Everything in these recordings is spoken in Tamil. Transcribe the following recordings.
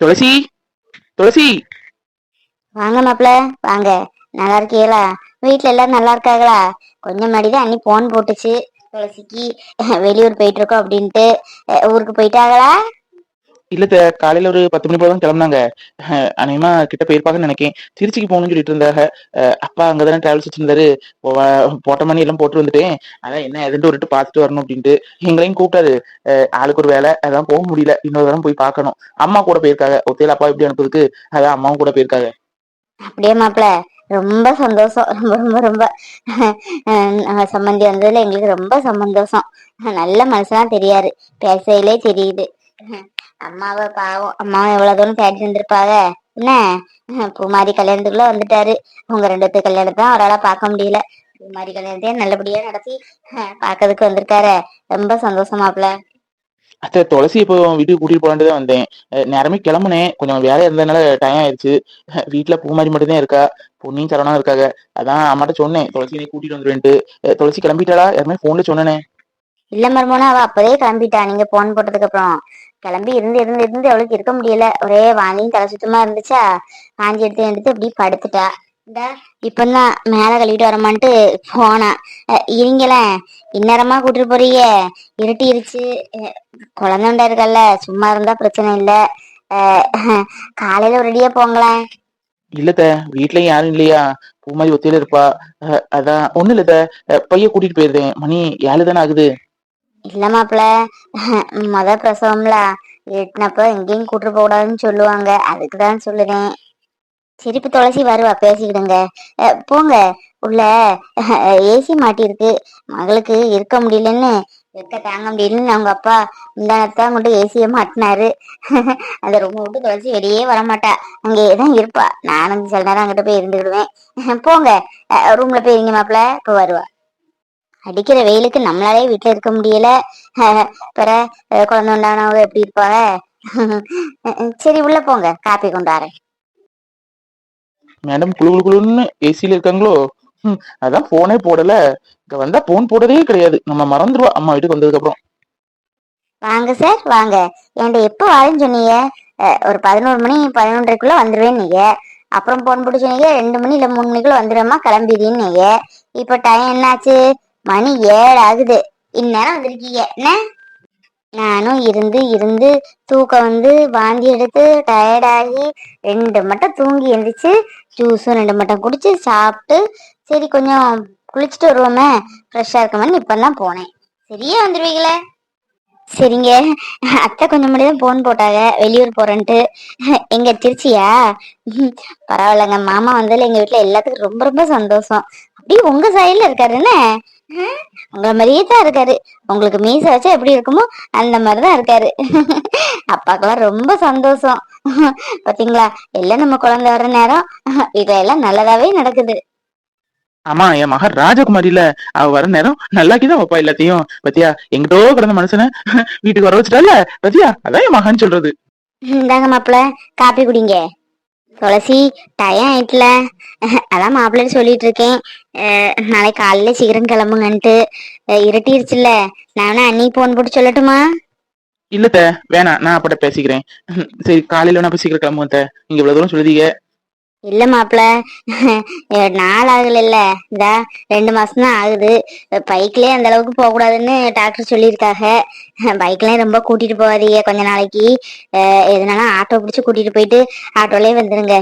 துளசி துளசி. வாங்க மாப்பிள வாங்க. நல்லா இருக்கீங்களா? வீட்ல எல்லாரும் நல்லா இருக்காங்களா? கொஞ்சம் முன்னாடிதான் அன்னி போன் போட்டுச்சு. துளசிக்கு வெளியூர் போயிட்டு இருக்கோம் அப்படின்ட்டு. ஊருக்கு போயிட்டாங்களா? இல்ல காலையில ஒரு பத்து மணி போல தான் கிளம்புனாங்க. அநேகமா கிட்ட போயிருப்பாங்கன்னு நினைக்கேன். திருச்சிக்கு போகணும்னு சொல்லிட்டு இருந்தாங்க. அஹ் அப்பா அங்கதானே டிராவல்ஸ் வச்சிருந்தாரு. போட்ட மணி எல்லாம் போட்டு வந்துட்டேன். அதான் என்ன எதுன்னு ஒருட்டு பார்த்துட்டு வரணும் அப்படின்ட்டு எங்களையும் கூப்பிட்டாரு. அஹ் ஆளுக்கு ஒரு வேலை அதான் போக முடியல. இன்னொரு தரம் போய் பார்க்கணும். அம்மா கூட போயிருக்காங்க. ஒத்தையில அப்பா எப்படி அனுப்புறதுக்கு? அதான் அம்மாவும் கூட போயிருக்காங்க. அப்படியே மாப்பிள ரொம்ப சந்தோஷம். ரொம்ப ரொம்ப ரொம்ப. அஹ் சம்மந்தி வந்ததுல எங்களுக்கு ரொம்ப சந்தோஷம். நல்ல மனசுலாம் தெரியாரு பேசையிலே தெரியுது. அம்மாவை பாவம். அம்மாவை எவ்வளவு தூரம் தேடி இருந்திருப்பாங்க என்ன? பூமாரி கல்யாணத்துக்குள்ள வந்துட்டாரு. உங்க ரெண்டு கல்யாணத்தை தான் அவரால் பார்க்க முடியல. பூமாரி கல்யாணத்தையும் நல்லபடியா நடத்தி அஹ் பார்க்கறதுக்கு வந்திருக்காரு. ரொம்ப சந்தோஷமாப்ல அத்தை துளசி இப்போ வீட்டுக்கு கூட்டிட்டு போலான்ட்டு தான் வந்தேன். நேரமே கிளம்புனேன். கொஞ்சம் வேலையா இருந்ததுனால டைம் ஆயிடுச்சு. வீட்டுல பூமாரி மட்டும் தான் இருக்கா? பொன்னியும் சரவணா இருக்காங்க அதான் அம்மாட்ட சொன்னேன். துளசி நீ கூட்டிட்டு வந்துருவேன்ட்டு. துளசி கிளம்பிட்டாளா? யாருமே போன்ல சொன்னனே. இல்ல மருமோனா அவ அப்பவே கிளம்பிட்டா. நீங்க போன் போட்டதுக்கு அப்புறம். கிளம்பி இருந்து இருந்து இருந்து அவளுக்கு இருக்க முடியல. ஒரே வாந்தியும் தலை சுத்தமா இருந்துச்சா? வாங்கி எடுத்து எடுத்து இப்படி படுத்துட்டா. இந்த இப்பதான் மேல கழுவிட்டு வரமான்ட்டு போனா. அஹ் இருங்களேன் இந்நேரமா கூட்டிட்டு போறீங்க. இருட்டிருச்சு குழந்தைண்டா குழந்தை இருக்கல்ல? சும்மா இருந்தா பிரச்சனை இல்ல. அஹ் காலையில ஒரு ரெடியா போங்களேன் இல்லத்த வீட்லயும் யாரும் இல்லையா? பூமாரி ஒத்தையில இருப்பா. அதான் ஒண்ணு இல்லத்த அஹ் பைய கூட்டிட்டு போயிருந்தேன் மணி ஏழு தானே ஆகுது. இல்ல மாப்பிள. மொத பிரசவம்ல எட்டினப்ப எங்கேயும் கூட்டு போகக்கூடாதுன்னு சொல்லுவாங்க. சொல்லுவாங்க அதுக்குதான் சொல்லுறேன். சிரிப்பு துளசி வருவா. பேசிக்கிடுங்க. போங்க. உள்ள ஏசி மாட்டியிருக்கு. மகளுக்கு இருக்க முடியலன்னு இருக்க தாங்க முடியலன்னு அவங்க அப்பா முந்தானத்தான் கொண்டு ஏசியை மாட்டினாரு. அந்த ரொம்ப விட்டு துளசி வெளியே வரமாட்டா. அங்கேயே தான் இருப்பா. நானும் சில நேரம் அங்கிட்ட போய் இருந்துக்கிடுவேன். போங்க. ரூம்ல போய் இருங்க மாப்பிள. இப்போ வருவா. அடிக்கிற வெயிலுக்கு நம்மளாலே வீட்டுல இருக்க முடியல. பிற குழந்தை உண்டானவங்க எப்படி இருப்பாங்க? சரி உள்ள போங்க. காப்பி கொண்டாறேன் மேடம் குளு குளு குளுன்னு ஏசில இருக்காங்களோ? அதான் போனே போடல. இங்க வந்தா போன் போடவே கிடையாது. நம்ம மறந்துருவா. அம்மா வீட்டுக்கு வந்ததுக்கு அப்புறம் வாங்க சார் வாங்க. என்கிட்ட எப்போ வாரேன்னு சொன்னீங்க? ஒரு பதினோரு மணி பதினொன்றரைக்குள்ள வந்துருவேன் நீங்க. அப்புறம் போன் போட்டு சொன்னீங்க ரெண்டு மணி இல்ல மூணு மணிக்குள்ள வந்துடுமா கிளம்பிடுன்னு நீங்க. இப்ப டைம் என்னாச்சு? மணி ஏழு ஆகுது இந்நேரம் வந்திருக்கீங்க. என்ன? நானும் இருந்து இருந்து தூக்கம் வந்து வாந்தி எடுத்து டயர்டாகி ரெண்டு மட்டும் தூங்கி எழுந்திரிச்சு ஜூஸும் ரெண்டு மட்டும் குடிச்சு சாப்பிட்டு சரி கொஞ்சம் குளிச்சுட்டு வருவோமே. ஃப்ரெஷ்ஷாக இருக்கமான்னு இப்பதான் போனேன். சரியா வந்துடுவீங்களே சரிங்க. அத்தை கொஞ்சம் முன்னாடி தான் போன் போட்டாங்க. வெளியூர் போறேன்ட்டு. எங்க திருச்சியா? பரவாயில்லங்க. மாமா வந்ததுல எங்க வீட்ல எல்லாத்துக்கும் ரொம்ப ரொம்ப சந்தோஷம். அப்படியே உங்க சைடுல இருக்காருன்னு உங்கள உங்களை மாதிரியே தான் இருக்காரு. உங்களுக்கு மீச வச்சா எப்படி இருக்குமோ அந்த மாதிரி தான் இருக்காரு. அப்பாக்கெல்லாம் ரொம்ப சந்தோஷம். பாத்தீங்களா? எல்லாம் நம்ம குழந்தை வர்ற நேரம். இதெல்லாம் எல்லாம் நல்லதாவே நடக்குது. ஆமா என் மகன் ராஜகுமாரில அவ வர நேரம் நல்லாக்கிதான் வைப்பா எல்லாத்தையும். பத்தியா? எங்கிட்டோ கிடந்த மனுஷனை வீட்டுக்கு வர வச்சுட்டால பத்தியா? அதான் என் மகன் சொல்றது. இந்தாங்க மாப்பிள்ள காப்பி குடிங்க. துளசி டயம் ஆயிட்டுல. அதான் மாப்பிள்ளை சொல்லிட்டு இருக்கேன் நாளைக்கு காலையில சீக்கிரம் கிளம்புங்கன்ட்டு. அஹ் இருட்டிருச்சுல்ல நான் வேணா அண்ணி போன் போட்டு சொல்லட்டுமா? இல்லத்த வேணாம். நான் அப்பட பேசிக்கிறேன். சரி காலையில நான் போய் சீக்கிரம் கிளம்புவேன். நீங்க இவ்வளவு தூரம் சொல்லுதீங்க இல்ல மாப்பிள்ள நாள் ஆகல இல்ல. இந்த ரெண்டு மாசம் தான் ஆகுது. பைக்லயே அந்த அளவுக்கு போக கூடாதுன்னு டாக்டர் சொல்லியிருக்காங்க பைக்லயே ரொம்ப கூட்டிட்டு போகாதீங்க கொஞ்ச நாளைக்கு. எதுனாலும் ஆட்டோ பிடிச்சு கூட்டிட்டு போயிட்டு ஆட்டோலயே வந்துருங்க.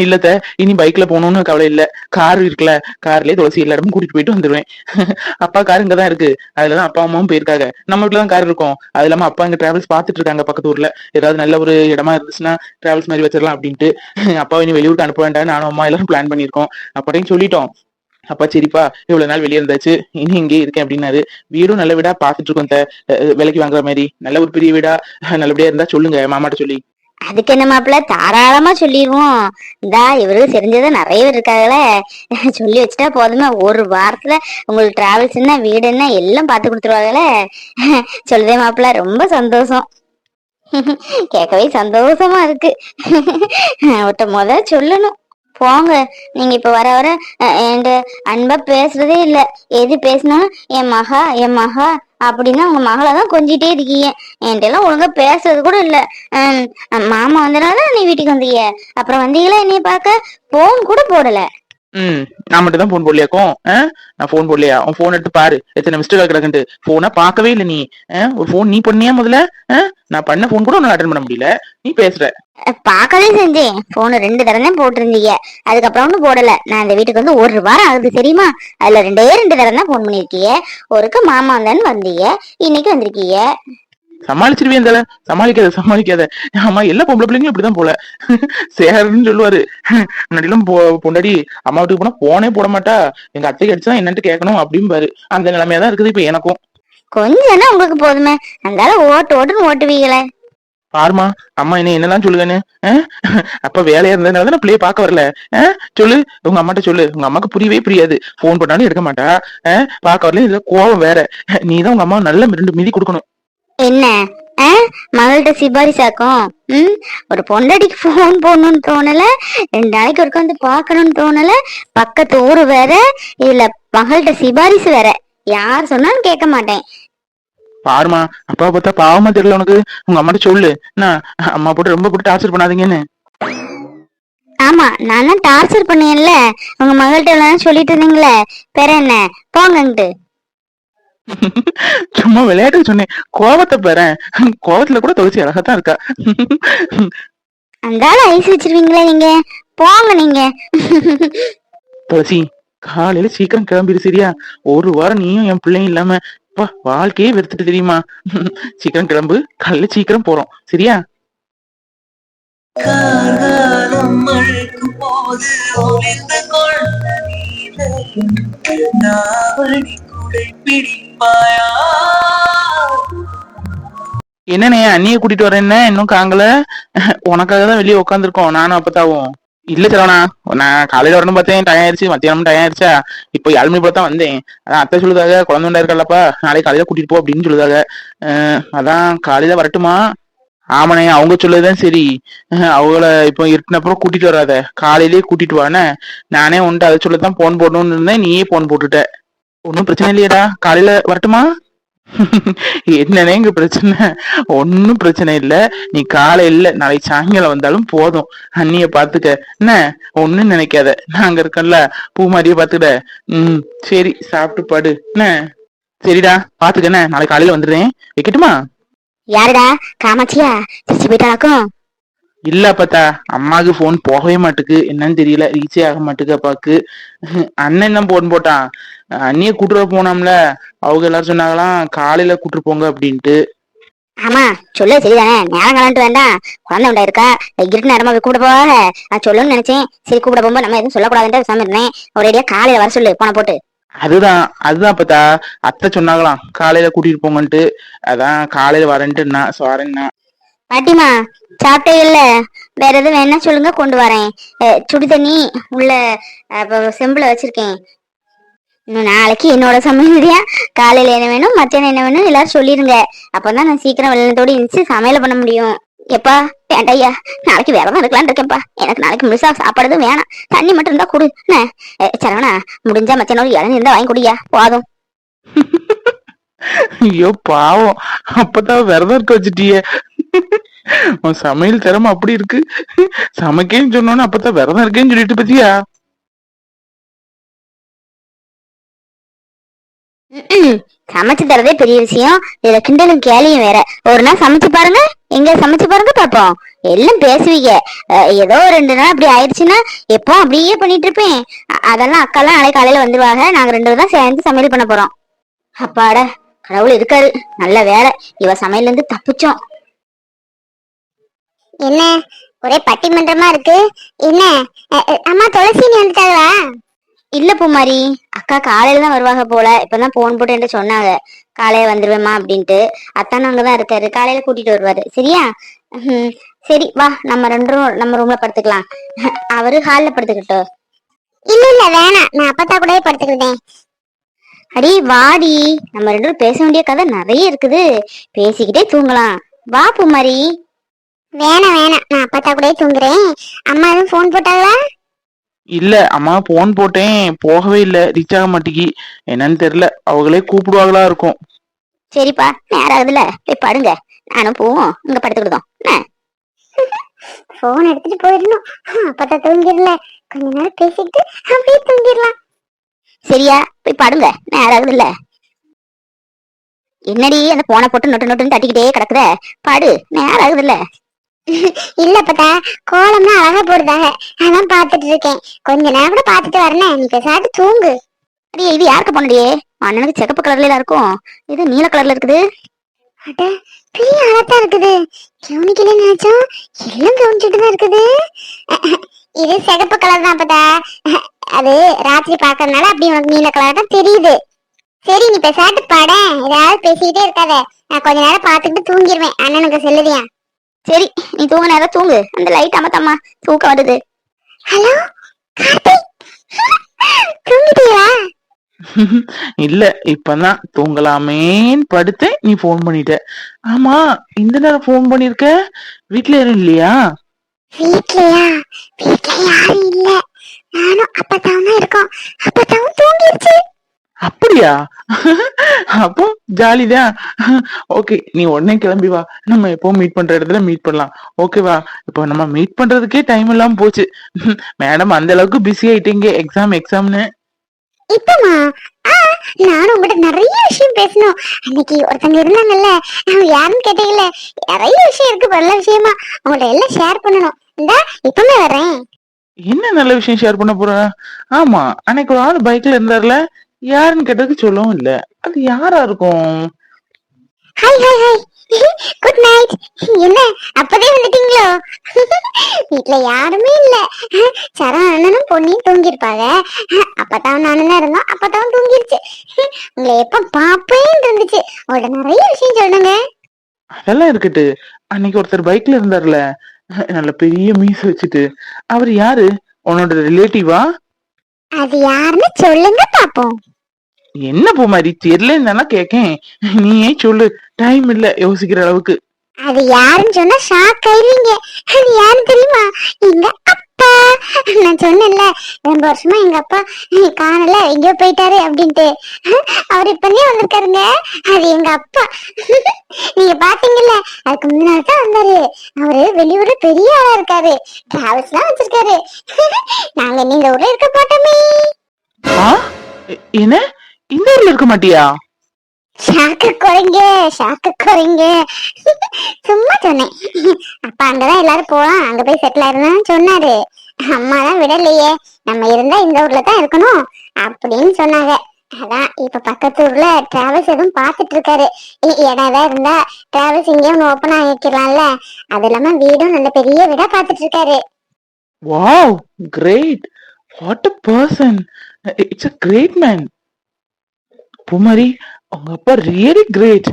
இல்லத்த இனி பைக்ல போகணும்னு கவலை இல்ல. கார் இருக்குல்ல கார்லயே துளசி எல்லா இடமும் கூட்டிட்டு போயிட்டு வந்துருவேன். அப்பா கார் இங்க தான் இருக்கு அதுலதான் அப்பா அம்மாவும் போயிருக்காங்க. நம்ம வீட்டுல தான் கார் இருக்கும். அது இல்லாம அப்பா இங்க டிராவல்ஸ் பாத்துட்டு இருக்காங்க பக்கத்து ஊர்ல. ஏதாவது நல்ல ஒரு இடமா இருந்துச்சுன்னா டிராவல்ஸ் மாதிரி வச்சிடலாம் அப்படின்ட்டு. அப்பா இனி வெளியூருக்கு அனுப்ப வேண்டாம் நானும் அம்மா எல்லாரும் பிளான் பண்ணியிருக்கோம். அப்படின்னு சொல்லிட்டோம். அப்பா சரிப்பா இவ்வளவு நாள் வெளியே இருந்தாச்சு. இனி இங்கே இருக்கேன் அப்படின்னாரு. வீடும் நல்ல வீடா பாத்துட்டு இருக்கோம் த விலைக்கு வாங்குற மாதிரி. நல்ல ஒரு பெரிய வீடா நல்லபடியா இருந்தா சொல்லுங்க மாமாட்ட சொல்லி. அதுக்கு என்ன மாப்பிள்ள? தாராளமா சொல்லிடுவோம் இந்தா இவருக்கு தெரிஞ்சதை நிறைய பேர் இருக்காங்களே. சொல்லி வச்சுட்டா போதுமே ஒரு வாரத்துல உங்களுக்கு டிராவல்ஸ் என்ன வீடு என்ன எல்லாம் பார்த்து கொடுத்துருவாங்களே. சொல்லுதே மாப்பிள்ள ரொம்ப சந்தோஷம். கேட்கவே சந்தோஷமா இருக்கு. அவட்ட முத சொல்லணும். போங்க. நீங்க இப்ப வர வர என்கிட்ட அன்பா பேசுறதே இல்ல. எது பேசினாலும் என் மகா என் மகா அப்படின்னு உங்க மகளை தான் கொஞ்சிட்டே இருக்கீங்க. என்கிட்ட எல்லாம் ஒழுங்கா பேசுறது கூட இல்ல. மாமா வந்தனால நீ வீட்டுக்கு வந்தீங்க அப்புறம் வந்தீங்களா என்னைய பார்க்க? போன் கூட போடல. ம் நான் மட்டும் தான் போன் போடலையாக்கும் நான் போன் போடலையா? உன் போன் எடுத்து பாரு. எத்தனை மிஸ்டேக் கிடக்குன்ட்டு. போனை பார்க்கவே இல்லை நீ. ஒரு போன் நீ பண்ணியா முதல்ல? நான் பண்ண போன் கூட உனக்கு அட்டன் பண்ண முடியல. நீ பேசுற. பார்க்கவே செஞ்சேன். போன் ரெண்டு தடவை தான் போட்டிருந்தீங்க. அதுக்கப்புறம் ஒன்றும் போடல. நான் இந்த வீட்டுக்கு வந்து ஒரு வாரம் ஆகுது தெரியுமா? அதுல ரெண்டே ரெண்டு தடவை தான் போன் பண்ணிருக்கீங்க ஒருக்கு மாமா வந்தேன்னு வந்தீங்க. இன்னைக்கு வந்திருக்கீங்க. சமாளிச்சிருவேன் தல. சமாளிக்காத சமாளிக்காத. ஆமா எல்லா பொம்பளை பிள்ளைங்களும் இப்படிதான் போல. சேருன்னு சொல்லுவாரு. முன்னாடிலாம் பொ- பொண்டாடி அம்மா வீட்டுக்கு போனா போனே போட மாட்டா. எங்க அத்தைக்கு அடிச்சா என்னன்ட்டு கேட்கணும் அப்படிம்பாரு. அந்த நிலைமையா தான் இருக்குது இப்ப எனக்கும். கொஞ்சம் தான் உங்களுக்கு போதுமே. அந்தால ஓட்டு ஓட்டுன்னு ஓட்டுவீங்களே. பாருமா அம்மா என்ன என்னலாம் சொல்லுவேன்னு ஆ? அப்ப வேலையா இருந்ததுனால தான் பிள்ளைய பார்க்க வரல? சொல்லு உங்க அம்மாட்ட சொல்லு. உங்க அம்மாக்கு புரியவே புரியாது. போன் பண்ணாலும் எடுக்க மாட்டா? பார்க்க வரல இதுல கோவம் வேற. நீ தான் உங்க அம்மா நல்ல ரெண்டு மிதி கொடுக்கணும். என்ன? மகள்கிட்ட சிபாரிசாக்கும். ம்? ஒரு பொண்டாட்டிக்கு ஃபோன் போடணும்னு தோணல. ரெண்டு நாளைக்கு ஒருக்க வந்து பார்க்கணும்னு தோணல. பக்கத்து ஊரு வேற இதுல மகள்கிட்ட சிபாரிசு வேற. யார் சொன்னாலும் கேட்க மாட்டேன். பாருமா அப்பா பார்த்தா பாவமா தெரியல உனக்கு. உங்க அம்மாட்ட சொல்லு. என்ன? அம்மா போட்டு ரொம்ப போட்டு டார்ச்சர் பண்ணாதீங்கன்னு. ஆமா நான் டார்ச்சர் பண்ணேன்ல. உங்க மகள்கிட்ட எல்லாம் சொல்லிட்டு இருந்தீங்களே. பெற என்ன? போங்கன்ட்டு சும்மா விளையாட்டுக்கு சொன்னேன். கோவத்தை பெறேன் கோவத்துல கூட துளசி அழகாத்தான் இருக்கா. அந்த ஆள் ஐஸ் வச்சிருவீங்களே நீங்க. போங்க நீங்க. துளசி காலையில சீக்கிரம் கிளம்பிடு சரியா? ஒரு வாரம் நீயும் என் பிள்ளையும் இல்லாம அப்பா, வாழ்க்கையே வெறுத்துட்டு தெரியுமா? சீக்கிரம் கிளம்பு. காலையில சீக்கிரம் போறோம். சரியா? போது ஒளிந்து நீரையும் பிடிப்பாயா? என்னண்ணே அண்ணிய கூட்டிட்டு வரேன்ன இன்னும் காங்கல. உனக்காக தான் வெளியே உட்காந்துருக்கோம் நானும் அப்பத்தாவும். இல்ல சரவணா நான் காலையில வரணும் பார்த்தேன். டயம் ஆயிடுச்சு. மத்தியானம் டயம் ஆயிடுச்சா? இப்போ ஏழு மணி போல தான் வந்தேன். அதான் அத்தை சொல்லுதாக குழந்தை உண்டா இருக்கலப்பா நாளைக்கு காலையில கூட்டிட்டு போ அப்படின்னு சொல்லுதாக அதான் காலையில வரட்டுமா? ஆமாண்ணே அவங்க சொல்லதான் சரி. அவங்கள இப்போ இருட்டினப்புறம் கூட்டிட்டு வராத. காலையிலேயே கூட்டிட்டு வானே நானே உன்ட்டு அதை சொல்லதான் போன் போடணும்னு இருந்தேன். நீயே போன் போட்டுட்ட. ஒன்றும் பிரச்சனை இல்லையடா. காலையில வரட்டுமா? என்னன்னே இங்க பிரச்சனை? ஒன்னும் பிரச்சனை இல்ல. நீ காலையில நாளைக்கு சாயங்காலம் வந்தாலும் போதும். அண்ணிய பாத்துக்க. என்ன? ஒன்னும் நினைக்காத. நாங்க இருக்கோம்ல பூ மாதிரியே பாத்துக்கிட. உம் சரி சாப்பிட்டு பாடு. என்ன? சரிடா பாத்துக்க. என்ன? நாளைக்கு காலையில வந்துடுறேன். வைக்கட்டுமா? யாருடா? காமாட்சியா? திருச்சி போயிட்டாக்கும் இல்ல அப்பத்தா அம்மாவுக்கு போன் போகவே மாட்டுக்கு. என்னன்னு தெரியல ரீச்சே ஆக மாட்டுக்கு அப்பாவுக்கு. அண்ணன் தான் போன் போட்டான்? அண்ணிய கூட்டுற போனோம்ல. அவங்க எல்லாரும் சொன்னாங்களாம் காலையில கூட்டு போங்க அப்படின்ட்டு. ஆமா சொல்ல சரிதானே. நேரம் கலந்துட்டு வேண்டாம் குழந்தை உண்டா இருக்கா? இருட்டு நேரமா போய் கூப்பிட போவாங்க? நான் சொல்லணும்னு நினைச்சேன். சரி கூப்பிட போகும்போது நம்ம எதுவும் சொல்லக்கூடாதுன்ட்டு பேசாம இருந்தேன். ஒரேடியா காலையில வர சொல்லு போன போட்டு. அதுதான் அதுதான் அப்பத்தா. அத்தை சொன்னாங்களாம் காலையில கூட்டிட்டு போங்கன்ட்டு. அதான் காலையில வரேன்ட்டு சாரேன்னா பாட்டிமா சாப்பிட்டே இல்ல. வேற எதுவும் வேணா சொல்லுங்க கொண்டு வரேன். சுடு தண்ணி உள்ள அஹ், செம்புல வச்சிருக்கேன். இன்னும் நாளைக்கு என்னோட சமையல்றியா காலையில என்ன வேணும் மத்தியானம் என்ன வேணும் எல்லாரும் சொல்லிருங்க அப்பதான் நான் சீக்கிரம் வெள்ளத்தோடு இருந்துச்சு சமையல் பண்ண முடியும். எப்பா வேண்டாய்யா நாளைக்கு வேற தான் இருக்கலாம்னு இருக்கேன்ப்பா. எனக்கு நாளைக்கு முழுசா சாப்பாடு வேணாம். தண்ணி மட்டும் இருந்தா கொடு. என்ன? சரவணா முடிஞ்சா மத்தியானம் ஒரு இளநீர் இருந்தா வாங்கி குடியா. போதும். ஐயோ பாவம். அப்பதான் விரதம் இருக்க வச்சுட்டியே. உன் சமையல் திறமை அப்படி இருக்கு. சமைக்கேன்னு சொன்னோன்னு அப்பதான் விரதம் இருக்கேன்னு சொல்லிட்டு பத்தியா? சமைச்சு தரதே பெரிய விஷயம். இதுல கிண்டலும் கேலியும் வேற. ஒரு நாள் சமைச்சு பாருங்க. எங்க சமைச்சு பாருங்க பாப்போம். எல்லாம் பேசுவீங்க. ஏதோ ரெண்டு நாள் அப்படி ஆயிடுச்சுன்னா எப்போ அப்படியே பண்ணிட்டு இருப்பேன். அதெல்லாம் அக்காலாம் நாளைக்கு காலையில வந்துருவாங்க. நாங்க ரெண்டு பேரும் தான் சேர்ந்து சமையல் பண்ண போறோம். அப்பாட கடவுள் இருக்காரு. நல்ல வேலை. இவ சமையல்ல இருந்து தப்பிச்சோம். என்ன? ஒரே பட்டிமன்றமா இருக்கு. என்ன? அம்மா துளசி நீ வந்துட்டாங்களா? இல்ல பூமாரி. அக்கா காலையில தான் வருவாங்க போல. இப்பதான் போன் போட்டு என்கிட்ட சொன்னாங்க. காலையில வந்துருவேம்மா அப்படின்ட்டு. அத்தான் அங்கதான் இருக்காரு. காலையில கூட்டிட்டு வருவாரு. சரியா? சரி வா. நம்ம ரெண்டு room- நம்ம ரூம்ல படுத்துக்கலாம். அவரு ஹால்ல படுத்துக்கிட்டோம். இல்ல இல்ல வேணாம். நான் அப்பத்தா கூட படுத்துக்கிட்டேன். அடி வாடி. நம்ம ரெண்டு பேரும் பேச வேண்டிய கதை நிறைய இருக்குது. பேசிக்கிட்டே தூங்கலாம். வா பூமாரி. வேணாம் வேணாம் நான் அப்பத்தா கூட தூங்குறேன். அம்மா எதுவும் போன் போட்டாங்களா? இல்ல அம்மா போன் போட்டேன். போகவே இல்ல. ரீச் ஆக மாட்டேங்கி. என்னன்னு தெரியல. அவங்களே கூப்பிடுவாங்களா இருக்கும். சரிப்பா. நேரம் போய் படுங்க நானும் போவோம். இங்க படுத்துக்கிட்டோம் போன் எடுத்துட்டு போயிடணும். அப்பதான் தூங்கிடல. கொஞ்ச நேரம் பேசிட்டு அப்படியே தூங்கிடலாம். சரியா? போய் படுங்க. நேரம் ஆகுதுல்ல என்னடி அந்த போனை போட்டு நொட்டு நொட்டுன்னு தட்டிக்கிட்டே கிடக்குற? படு. நேரம் ஆகுதுல்ல இல்ல பத்தா கோலம்னா அழகா போடுதாக அதான் பாத்துட்டு இருக்கேன் கொஞ்ச நேரம் கூட பாத்துட்டு வரேன் நீ பேசாட்டு தூங்கு. அடியே இது யாருக்கு பொண்ணுடியே? அண்ணனுக்கு சிகப்பு கலர்ல இருக்கும். இது நீல கலர்ல இருக்குது. அட பெரிய அழகா இருக்குது. கவனிக்கல நினைச்சோம் எல்லாம் கவனிச்சுட்டு தான் இருக்குது. இது சிகப்பு கலர் தான் பத்தா அது ராத்திரி பாக்குறதுனால அப்படி உனக்கு நீல கலர் தான் தெரியுது. சரி நீ பேசாட்டு பாட. ஏதாவது பேசிக்கிட்டே இருக்காத. நான் கொஞ்ச நேரம் பாத்துக்கிட்டு தூங்கிடுவேன் அண்ணனுக்கு செல்லுதியா சரி நீ தூங்க நேரம் தூங்கு. அந்த லைட் அமத்தம்மா. தூக்கம் வருது. ஹலோ தூங்கிட்டீங்களா இல்ல இப்பதான் தூங்கலாமேன்னு படுத்தேன் நீ ஃபோன் பண்ணிட்ட. ஆமா இந்த நேரம் ஃபோன் பண்ணிருக்க? வீட்ல யாரும் இல்லையா? வீட்லயா? வீட்ல யாரும் இல்ல. நானும் அப்பதான் தான் இருக்கோம். அப்பதான் தூங்கிருச்சு. அப்படியா? அப்போ ஜாலிதான். ஓகே நீ உடனே கிளம்பி வா. நம்ம எப்போ மீட் பண்ற இடத்துல மீட் பண்ணலாம். ஓகேவா இப்போ நம்ம மீட் பண்றதுக்கே டைம் இல்லாம போச்சு. மேடம் அந்த அளவுக்கு பிஸி ஆயிட்டீங்க. எக்ஸாம் எக்ஸாம்னு இப்பமா நானும் உங்ககிட்ட நிறைய விஷயம் பேசணும். அன்னைக்கு ஒருத்தங்க இருந்தாங்கல்ல யாருன்னு கேட்டீங்கல்ல நிறைய விஷயம் இருக்கு நல்ல விஷயமா. உங்கள்ட்ட எல்லாம் ஷேர் பண்ணணும். இந்தா இப்பமே வர்றேன். என்ன நல்ல விஷயம் ஷேர் பண்ண போற? ஆமா அன்னைக்கு ஒரு ஆள் பைக்ல இருந்தார்ல. யாருன்னு கேட்டதுக்கு சொல்லவும் இல்ல. அது யாரா இருக்கும்? Hi hi hi good night என்ன அப்பதே வந்துட்டீங்களோ? வீட்ல யாருமே இல்ல. சரண் அண்ணனும் பொண்ணையும் தூங்கிருப்பாங்க அப்பதான் நானும் தான் இருந்தோம். அப்பதான் தூங்கிருச்சு. உங்களை எப்ப பாப்பேன்னு இருந்துச்சு. உங்கள்ட்ட நிறைய விஷயம் சொல்லுங்க அதெல்லாம் இருக்கட்டு. அன்னைக்கு ஒருத்தர் பைக்ல இருந்தார்ல. நல்ல பெரிய மீச வச்சுட்டு. அவர் யாரு? உன்னோட ரிலேட்டிவா அது யாருன்னு சொல்லுங்க பாப்போம். என்ன பூமாரி? தெரியலன்னு கேக்கேன். நீயே சொல்லு. டைம் இல்ல யோசிக்கிற அளவுக்கு. அது யாருன்னு சொன்னா ஷாக் ஆயிருவீங்க. அது யாருன்னு தெரியுமா? எங்க அப்பா. நான் சொன்னேன்ல ரொம்ப வருஷமா எங்க அப்பா காணல எங்கேயோ போயிட்டாரு அப்படின்ட்டு. அவர் இப்பதான் வந்திருக்காருங்க. அது எங்க அப்பா. நீங்க பாத்தீங்கல்ல அதுக்கு முன்னாடி தான் வந்தாரு. அவரு வெளியூர்ல பெரிய ஆளா இருக்காரு. டிராவல்ஸ் எல்லாம் வச்சிருக்காரு. நாங்க நீங்க ஊர்ல இருக்க போட்டோமே என்ன? இந்த ஊர்ல இருக்க மாட்டியா? ஷாக்கு குறைங்க ஷாக்கு குறைங்க. சும்மா சொன்னேன். அப்பா அங்கதான் எல்லாரும் போலாம். அங்க போய் செட்டில் ஆயிருந்தான்னு சொன்னாரு. அம்மா தான் விடலையே. நம்ம இருந்தா இந்த ஊர்ல தான் இருக்கணும் அப்படின்னு சொன்னாங்க. அதான் இப்ப பக்கத்து ஊர்ல டிராவல்ஸ் எதுவும் பாத்துட்டு இருக்காரு. இடம் ஏதாவது இருந்தா டிராவல்ஸ் இங்கே ஒன்று ஓப்பன் ஆகிக்கலாம்ல அது இல்லாம வீடும் நல்ல பெரிய வீடா பாத்துட்டு இருக்காரு. Wow great what a person it's a great man Kumari உங்க அப்பா ரியலி கிரேட்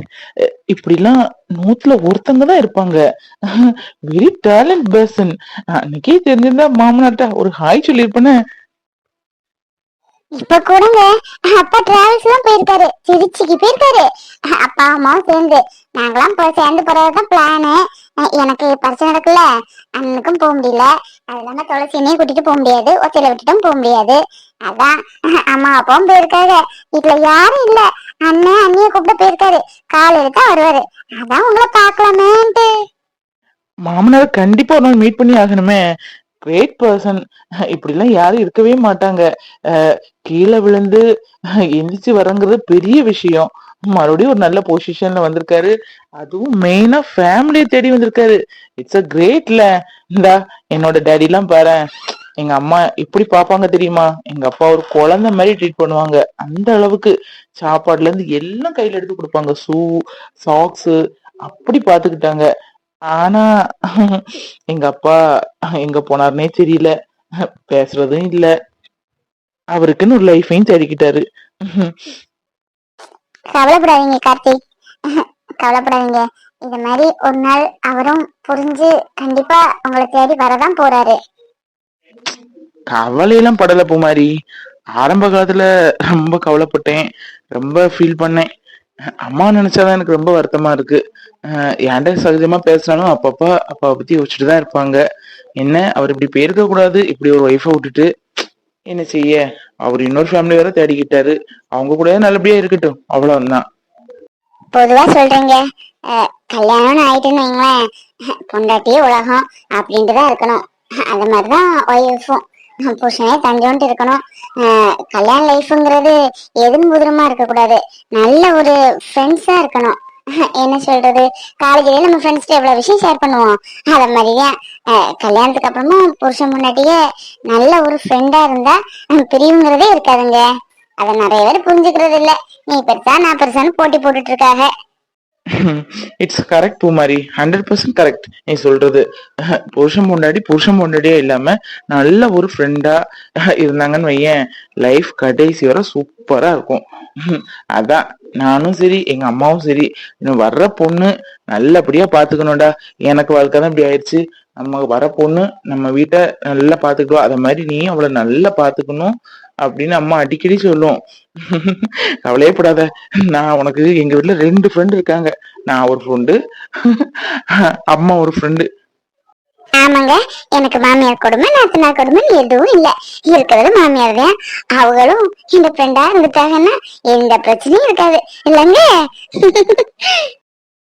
இப்படிலாம் நூத்துல ஒருத்தங்க தான் இருப்பாங்க. வெரி டேலண்ட் பர்சன் அன்னைக்கே தெரிஞ்சிருந்தா மாமனார்ட்ட ஒரு ஹாய் சொல்லியிருப்பேனே. இப்ப கூடங்க. அப்பா டிராவல்ஸ் எல்லாம் போயிருக்காரு. திருச்சிக்கு போயிருக்காரு. அப்பா அம்மாவும் சேர்ந்து. நாங்களாம் போய் சேர்ந்து போறதுதான் பிளானு எனக்கு பிரச்சனை நடக்கல. அண்ணனுக்கும் போக முடியல. அது இல்லாம துளசினையும் கூட்டிட்டு போக முடியாது. ஒத்தையில விட்டுட்டும் போக முடியாது. அதான். அம்மா அப்பாவும் போயிருக்காரு வீட்டுல யாரும் இல்ல. அண்ணன் அண்ணிய கூப்பிட்டு போயிருக்காரு. காலையில தான் வருவாரு. அதான் உங்களை பாக்கலாமேன்ட்டு மாமனார் கண்டிப்பா ஒரு நாள் மீட் பண்ணி ஆகணுமே. கிரேட் பர்சன் இப்படிலாம் யாரும் இருக்கவே மாட்டாங்க. அஹ், கீழே விழுந்து எந்திரிச்சு வரங்கிறது பெரிய விஷயம். மறுபடியும் ஒரு நல்ல பொசிஷன்ல வந்திருக்காரு. அதுவும் மெயினா ஃபேமிலியை தேடி வந்திருக்காரு. இட்ஸ் அ கிரேட்ல இந்தா என்னோட டேடி எல்லாம் பாரு. எங்க அம்மா எப்படி பாப்பாங்க தெரியுமா? எங்க அப்பா ஒரு குழந்தை மாதிரி ட்ரீட் பண்ணுவாங்க. அந்த அளவுக்கு சாப்பாடுல இருந்து எல்லாம் கையில எடுத்து கொடுப்பாங்க. ஷூ சாக்ஸ் அப்படி பாத்துக்கிட்டாங்க. ஆனா எங்க அப்பா எங்க போனார்னே தெரியல. பேசுறதும் இல்ல. அவருக்குன்னு ஒரு லைஃபையும் தேடிக்கிட்டாரு. கவலைப்படாதீங்க கார்த்திக். கவலைப்படாதீங்க. இது மாதிரி ஒரு நாள் அவரும் புரிஞ்சு கண்டிப்பா உங்களை தேடி வரதான் போறாரு. கவலையெல்லாம் படல பூமாரி. ஆரம்ப காலத்துல ரொம்ப கவலைப்பட்டேன். ரொம்ப ஃபீல் பண்ணேன். அம்மா நினைச்சாதான் எனக்கு ரொம்ப வருத்தமா இருக்கு. அஹ் என்கிட்ட சகஜமா பேசினாலும் அப்பப்ப அப்பாவை பத்தி யோசிச்சுட்டு தான் இருப்பாங்க. என்ன அவர் இப்படி போயிருக்க கூடாது இப்படி ஒரு ஒய்ஃபை விட்டுட்டு என்ன செய்ய? அவர் இன்னொரு ஃபேமிலி வேற தேடிக்கிட்டாரு. அவங்க கூட நல்லபடியா இருக்கட்டும். அவ்வளவுதான். பொதுவா சொல்றீங்க? அஹ், கல்யாணம்னு ஆயிட்டுன்னு வைங்களேன். பொண்டாட்டியே உலகம் அப்படின்ட்டுதான் இருக்கணும். அது மாதிரிதான் ஒய்ஃபும் புருஷனே தஞ்சோன்ட்டு இருக்கணும். கல்யாண லைஃப்ங்கிறது எதுவும் புதிரமா இருக்கக்கூடாது. நல்ல ஒரு ஃப்ரெண்ட்ஸா இருக்கணும். என்ன சொல்றது? காலேஜ்லயே நம்ம ஃப்ரெண்ட்ஸ்க்கு எவ்வளவு விஷயம் ஷேர் பண்ணுவோம். அத மாதிரியே கல்யாணத்துக்கு அப்புறமும் புருஷன் முன்னாடியே நல்ல ஒரு ஃப்ரெண்டா இருந்தா அஹ், பிரிவுங்கிறதே இருக்காதுங்க. அத நிறைய பேர் புரிஞ்சுக்கிறது இல்ல. நீ பெருசா நான் பெருசான்னு போட்டி போட்டுட்டு இருக்காங்க it's correct Poomari. Hundred percent correct நீ சொல்றது. புருஷன் முன்னாடி புருஷன் முன்னாடியே இல்லாம நல்ல ஒரு ஃப்ரெண்டா இருந்தாங்கன்னு வையேன். லைஃப் கடைசி வர சூப்பரா இருக்கும். அதான் நானும் சரி எங்க அம்மாவும் சரி. இன்னும் வர்ற பொண்ணு நல்லபடியா பாத்துக்கணும்டா. எனக்கு வாழ்க்கை தான் இப்படி ஆயிடுச்சு. நம்ம வர பொண்ணு நம்ம வீட்டை நல்லா பாத்துக்கிடுவோம் அத மாதிரி நீயும் அவளை நல்லா பாத்துக்கணும் அப்படின்னு அம்மா அடிக்கடி சொல்லும். கவலையே படாத நான் உனக்கு எங்க வீட்டுல ரெண்டு ஃப்ரெண்டு இருக்காங்க. நான் ஒரு ஃப்ரெண்டு அம்மா ஒரு ஃப்ரெண்டு ஆமாங்க எனக்கு மாமியார் கொடுமை நாத்தனார் கொடுமை எதுவும் இல்ல. இருக்கிறது மாமியார் தான் அவங்களும் இந்த ஃப்ரெண்டா இருந்துட்டாங்கன்னா எந்த பிரச்சனையும் இருக்காது. இல்லைங்க?